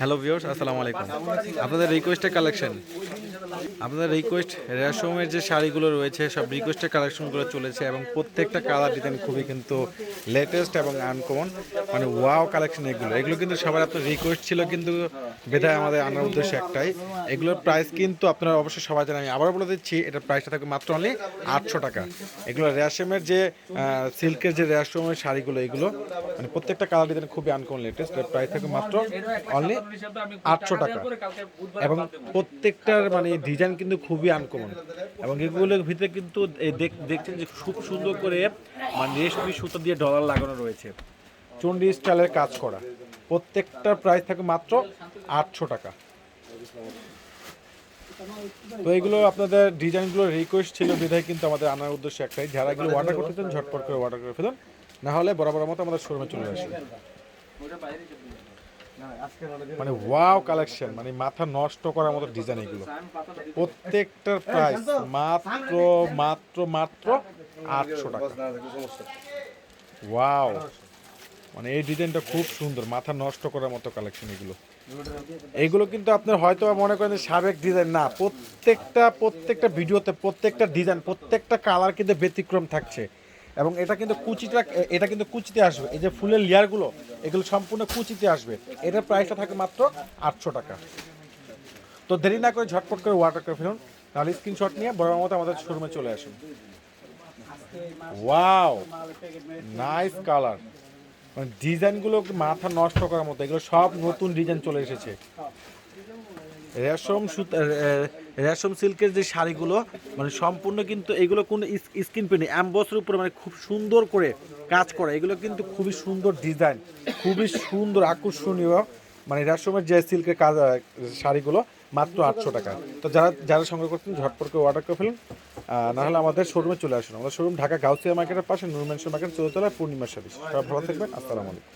Hello viewers আসসালামু আলাইকুম। আপনাদের রিকোয়েস্টের কালেকশন আপনাদের রিকোয়েস্ট রেশমের যে শাড়িগুলো রয়েছে, সব রিকোয়েস্টের কালেকশনগুলো চলেছে এবং প্রত্যেকটা কালার ডিজাইন খুবই কিন্তু লেটেস্ট এবং আনকমন মানে ওয়াও কালেকশন এগুলো। এগুলো কিন্তু সবার আপনার রিকোয়েস্ট ছিল কিন্তু বেধায় আমাদের আনার উদ্দেশ্য একটাই। এগুলোর প্রাইস কিন্তু আপনারা অবশ্যই সবাই জানেন। আমি আবার বলে দিচ্ছি এটার প্রাইসটা থাকবে মাত্র অনলি আটশো টাকা। এগুলো রেশমের যে সিল্কের যে রেশমের শাড়িগুলো, এগুলো মানে প্রত্যেকটা কালার ডিজাইন খুবই আনকমন লেটেস্ট প্রাইস থাকবে মাত্র অনলি আটশো টাকা। এবং প্রত্যেকটার মানে ডিজাইন কিন্তু খুবই আনকমন এবং এগুলোর ভিতরে কিন্তু দেখছেন যে খুব সুন্দর করে মানে রেশমি সুতো দিয়ে ডলার লাগানো রয়েছে। চন্ডি স্টাইলের কাজ করা। প্রত্যেকটার প্রাইস থাকে মাত্র আটশো টাকা। তো এগুলো আপনাদের ডিজাইনগুলো রিকোয়েস্ট ছিল বিধায় কিন্তু আমাদের আনার উদ্দেশ্য একটাই, যারা এগুলো অর্ডার করতে চান ঝটপট করে অর্ডার করে ফেলুন। না হলে বরাবর মতো আমাদের শোরুমে চলে আসুন মানে ওয়াও কালেকশন মানে মাথা নষ্ট করার মতো ডিজাইন এগুলো। প্রত্যেকটার প্রাইস মাত্র মাত্র মাত্র আটশো টাকা। ওয়াও মানে এই ডিজাইনটা খুব সুন্দর, মাথা নষ্ট করার মতো কালেকশন এগুলো। এইগুলো কিন্তু আপনার হয়তো মনে করেন সাবেক ডিজাইন না, প্রত্যেকটা প্রত্যেকটা ভিডিওতে প্রত্যেকটা ডিজাইন প্রত্যেকটা কালার কিন্তু ব্যতিক্রম থাকছে। এবং এটা কিন্তু কুচিটা, এটা কিন্তু কুচিতে আসবে। এই যে ফুলের লেয়ারগুলো এগুলো সম্পূর্ণ কুচিতে আসবে। এটার প্রাইসটা থাকে মাত্র আটশো টাকা। তো দেরি না করে ঝটপট করে ওয়াটার করে ফেলুন, তাহলে স্ক্রিনশট নিয়ে বড় মতো আমাদের শোরুমে চলে আসুন। ওয়াও নাইস কালার মানে ডিজাইনগুলো মাথা নষ্ট করার মতো, এগুলো সব নতুন ডিজাইন চলে এসেছে। রেশম সুতা রেশম সিল্কের যে শাড়িগুলো মানে সম্পূর্ণ কিন্তু এগুলো কোনো স্কিন প্রিন্ট অ্যাম্বসের উপরে মানে খুব সুন্দর করে কাজ করা। এগুলো কিন্তু খুবই সুন্দর ডিজাইন খুবই সুন্দর আকর্ষণীয় মানে রেশমের যে সিল্কের কাজ শাড়িগুলো মাত্র আটশো টাকা তো যারা যারা সংগ্রহ করছেন ঝটপট করে অর্ডার করে ফেলুন। আহ, না হলে আমাদের শোরুমে চলে আসুন। আমাদের শোরুম ঢাকা গাউসিয়া মার্কেটের পাশে নুরমেনশন মার্কেট চৌতলা পূর্ণিমা সার্ভিস সব ভালো থাকবেন। আসসালামু আলাইকুম।